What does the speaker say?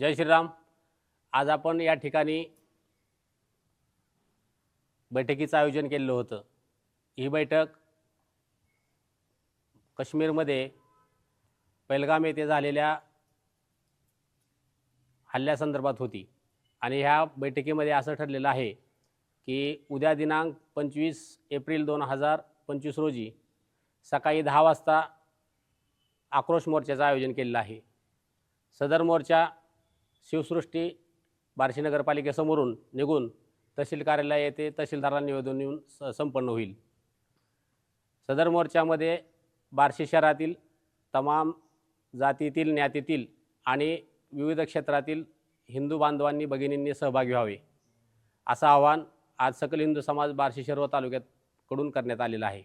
जय श्रीराम. आज आपण या ठिकाणी बैठकीचं आयोजन केलेलं होतं. ही बैठक काश्मीरमध्ये पैलगाम येथे झालेल्या हल्ल्यासंदर्भात होती. आणि ह्या बैठकीमध्ये असं ठरलेलं आहे की उद्या दिनांक पंचवीस एप्रिल दोन हजार पंचवीस रोजी सकाळी दहा वाजता आक्रोश मोर्चाचं आयोजन केलेलं आहे. सदर मोर्चा शिवसृष्टी बार्शी नगरपालिकेसमोरून निघून तहसील कार्यालय येथे तहसीलदारांना निवेदन येऊन स संपन्न होईल. सदर मोर्चामध्ये बार्शी शहरातील तमाम जातीतील ज्ञातीतील आणि विविध क्षेत्रातील हिंदू बांधवांनी भगिनींनी सहभागी व्हावे असं आवाहन आज सकल हिंदू समाज बार्शी शर्व व तालुक्यात कडून करण्यात आलेलं आहे.